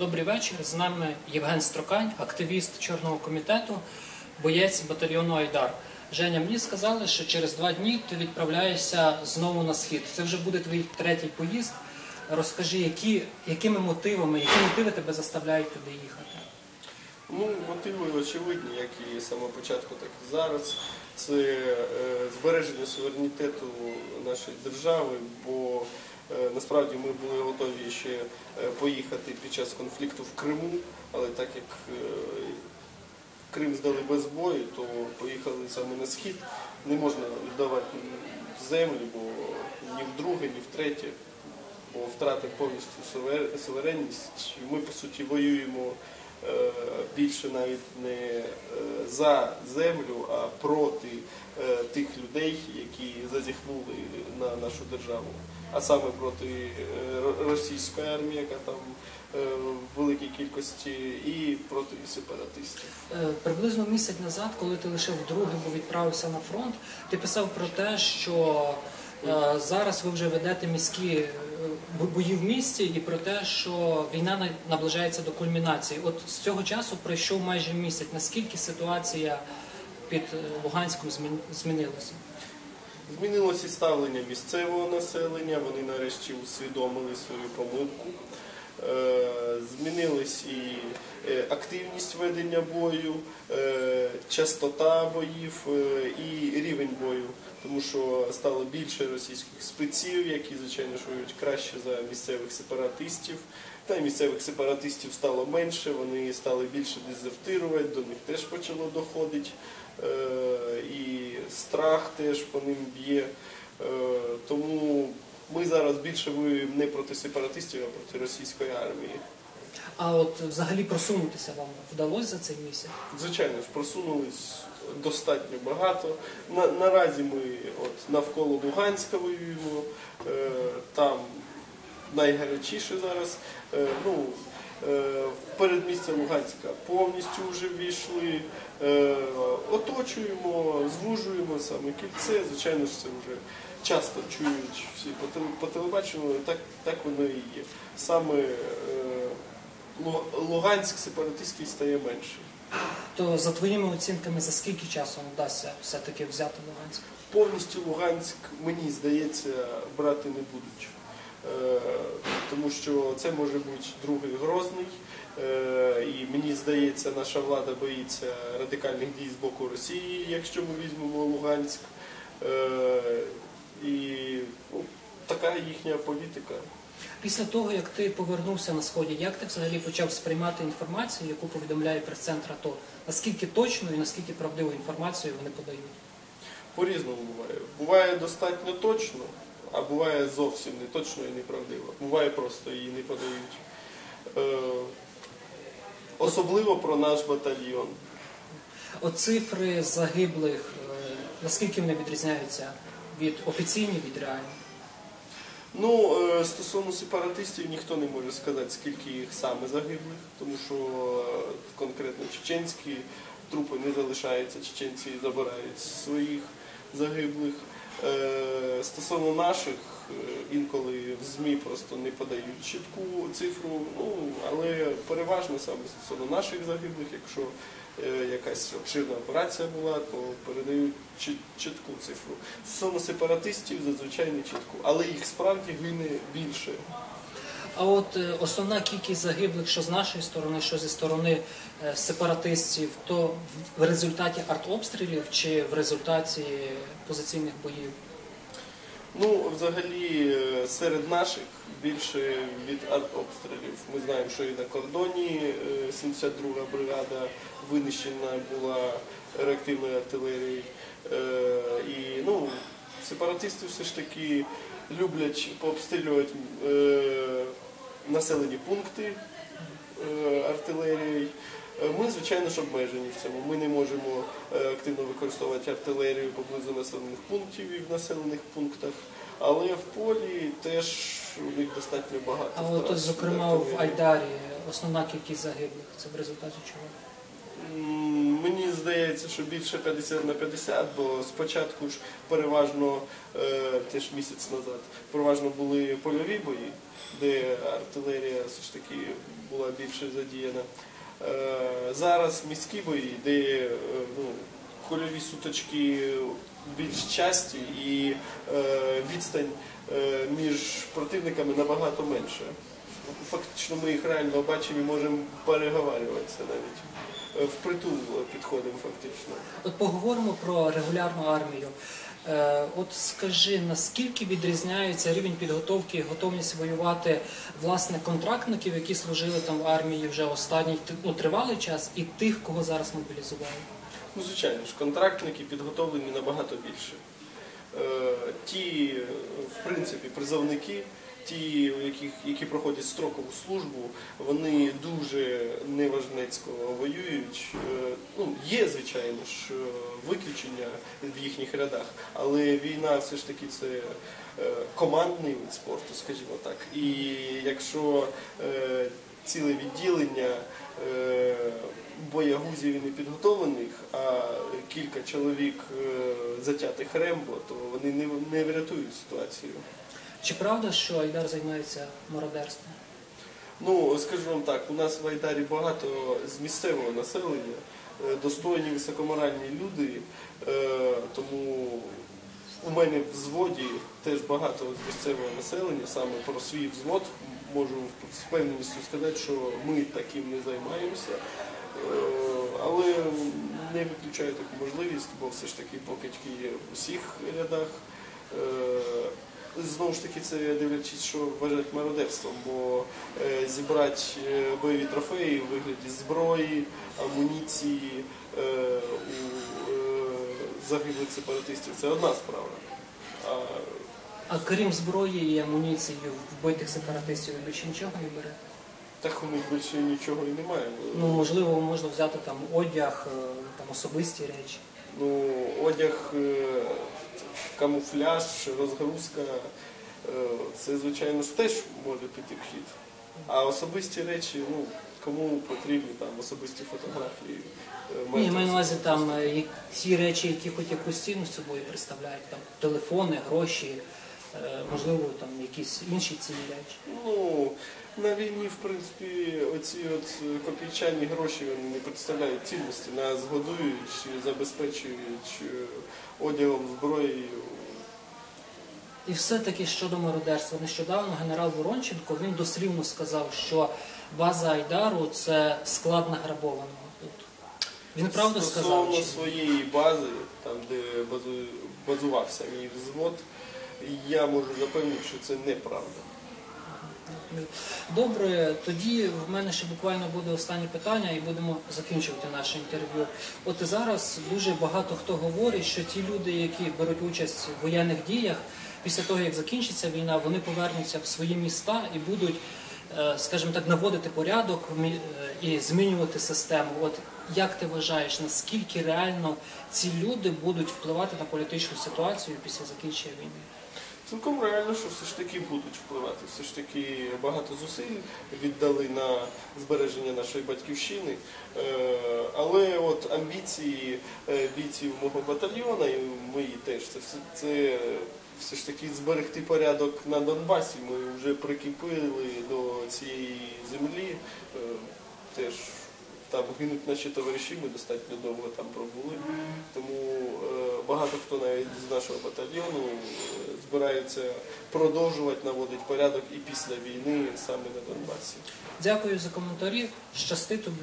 Добрий вечір. З нами Євген Строкань, активіст Чорного комітету, боєць батальйону Айдар. Женя, мені сказали, що через два дні ти відправляєшся знову на схід. Це вже буде твій третій поїзд. Розкажи, які, якими мотивами, які мотиви тебе заставляють туди їхати? Ну, мотиви очевидні, як і з самого початку, так і зараз. Це е, збереження суверенітету нашої держави, бо насправді ми були готові ще е, поїхати під час конфлікту в Криму, але так як е, Крим здали без бою, то поїхали саме на схід. Не можна віддавати землі, бо ні вдруге, ні втретє, бо втратив повністю сувер- суверенність. Ми, по суті, воюємо е, більше навіть не е, за землю, а проти е, тих людей, які зазіхнули на нашу державу. А саме проти е, російської армії, яка там е, в великій кількості, і проти сепаратистів. Е, Приблизно місяць назад, коли ти лише вдруге відправився на фронт, ти писав про те, що е, зараз ви вже ведете міські е, бої в місті, і про те, що війна наближається до кульмінації. От з цього часу пройшов майже місяць. Наскільки ситуація під е, Луганськом змінилася? Змінилося ставлення місцевого населення, вони нарешті усвідомили свою помилку. Е, Змінилась і е, активність ведення бою, е, частота боїв і рівень бою, тому що стало більше російських спеців, які, звичайно, ж воюють краще за місцевих сепаратистів. Та й місцевих сепаратистів стало менше, вони стали більше дезертирувати, до них теж почало доходити. І страх теж по ним б'є. Тому ми зараз більше воюємо не проти сепаратистів, а проти російської армії. А от взагалі просунутися вам вдалося за цей місяць? Звичайно ж, просунулись достатньо багато. На, наразі ми от навколо Луганська воюємо, е, там найгарячіше зараз. Е, ну, передмістя Луганська повністю вже ввійшли, е, оточуємо, звужуємо саме кільце. Звичайно ж, це вже часто чують всі по, телебаченню, так, так воно і є. Саме е, Луганськ сепаратистський стає менший. То за твоїми оцінками, за скільки часу вдасться все-таки взяти Луганськ? Повністю Луганськ, мені здається, брати не будуть. Е, Тому що це може бути другий Грозний. Е, І мені здається, наша влада боїться радикальних дій з боку Росії, якщо ми візьмемо Луганськ. Е, І ну, така їхня політика. Після того, як ти повернувся на сході, як ти взагалі почав сприймати інформацію, яку повідомляє прес-центр АТО? Наскільки точну і наскільки правдиву інформацію вони подають? По-різному буває. Буває достатньо точно, а буває зовсім не точно і неправдиво. Буває просто її не подають. Особливо про наш батальйон. От цифри загиблих, е, наскільки вони відрізняються від офіційних від реальних? Ну, е, стосовно сепаратистів ніхто не може сказати, скільки їх саме загиблих, тому що е, конкретно чеченські трупи не залишаються, чеченці забирають своїх загиблих. Е, Стосовно наших, е, інколи в ЗМІ просто не подають чітку цифру, ну, але переважно саме стосовно наших загиблих, якщо е, якась обширна операція була, то передають чіт- чітку цифру. Стосовно сепаратистів зазвичай не чітку, але їх справді гине більше. А от е, основна кількість загиблих, що з нашої сторони, що зі сторони е, сепаратистів, то в- результаті артобстрілів чи в результаті позиційних боїв? Ну, взагалі, е, серед наших більше від артобстрілів. Ми знаємо, що і на кордоні е, 72-га бригада винищена була реактивною артилерією. І ну, сепаратисти все ж таки люблять пообстрілювати населені пункти е, артилерією. Е, Ми, звичайно ж, обмежені в цьому. Ми не можемо е, активно використовувати артилерію поблизу населених пунктів і в населених пунктах, але в полі теж у них достатньо багато. А от, зокрема, в артилерії. Айдарі основна кількість загиблих. Це в результаті чого? Здається, що більше 50 на 50, бо спочатку ж переважно, е, теж місяць назад, переважно були польові бої, де артилерія все ж таки була більше задіяна. Е, Зараз міські бої, де е, ну, кольові суточки більш часті і відстань між противниками набагато менше. Фактично ми їх реально бачимо і можемо переговарюватися навіть. Е, Впритул підходимо фактично. От поговоримо про регулярну армію. Е, От скажи, наскільки відрізняється рівень підготовки і готовність воювати власне контрактників, які служили там в армії вже останній ну, тривалий час, і тих, кого зараз мобілізували? Ну, звичайно ж, контрактники підготовлені набагато більше. Е, Ті, в принципі, призовники, ті, яких, які проходять строкову службу, вони дуже неважнецько воюють. Е, Ну, є, звичайно ж, е, виключення в їхніх рядах, але війна все ж таки це е, командний вид спорту, скажімо так. І якщо ціле відділення боягузів і непідготовлених, а кілька чоловік затятих рембо, то вони не врятують ситуацію. Чи правда, що Айдар займається мародерством? Ну, скажу вам так, у нас в Айдарі багато з місцевого населення, е, достойні високоморальні люди, е, тому у мене в взводі теж багато з місцевого населення, саме про свій взвод можу з впевненістю сказати, що ми таким не займаємося. Е, Але не виключаю таку можливість, бо все ж таки покидьки є в усіх рядах. Знову ж таки, це дивлячись, що вважають мародерством, бо е, зібрати е, бойові трофеї у вигляді зброї, амуніції е, у загиблих сепаратистів це одна справа. А А крім зброї і амуніції вбитих сепаратистів, ви більше нічого не берете? так у них більше нічого і немає. Ну можливо, можна взяти там одяг, там особисті речі. Ну, одяг, е, камуфляж, розгрузка, е, це, звичайно ж, теж може піти в хід. А особисті речі, ну, кому потрібні там особисті фотографії. е, Ні, я маю на увазі там ті речі, які хоч якусь цінність собою представляють, там телефони, гроші, можливо, там якісь інші цінні речі. Ну, на війні, в принципі, оці от е, копійчані гроші вони не представляють цінності. Нас годують, забезпечують е, одягом, зброєю. І все-таки щодо мародерства, нещодавно генерал Воронченко він дослівно сказав, що база Айдару це склад награбованого. Він правду сказав? Стосовно своєї бази, там де базувався мій взвод, я можу запевнити, що це неправда. Добре, тоді в мене ще буквально буде останнє питання і будемо закінчувати наше інтерв'ю. От зараз дуже багато хто говорить, що ті люди, які беруть участь в воєнних діях, після того як закінчиться війна, вони повернуться в свої міста і будуть, е, скажімо так, наводити порядок е, і змінювати систему. От як ти вважаєш, наскільки реально ці люди будуть впливати на політичну ситуацію після закінчення війни? Цілком реально, що все ж таки будуть впливати. Все ж таки багато зусиль віддали на збереження нашої батьківщини. Е, Але от амбіції е, бійців мого батальйона і мої теж це все це все ж таки зберегти порядок на Донбасі. Ми вже прикипили до цієї землі. Е, Теж там гинуть наші товариші, ми достатньо довго там пробули. Тому багато хто навіть з нашого батальйону збирається продовжувати наводити порядок і після війни саме на Донбасі. Дякую за коментарі. Щасти тобі.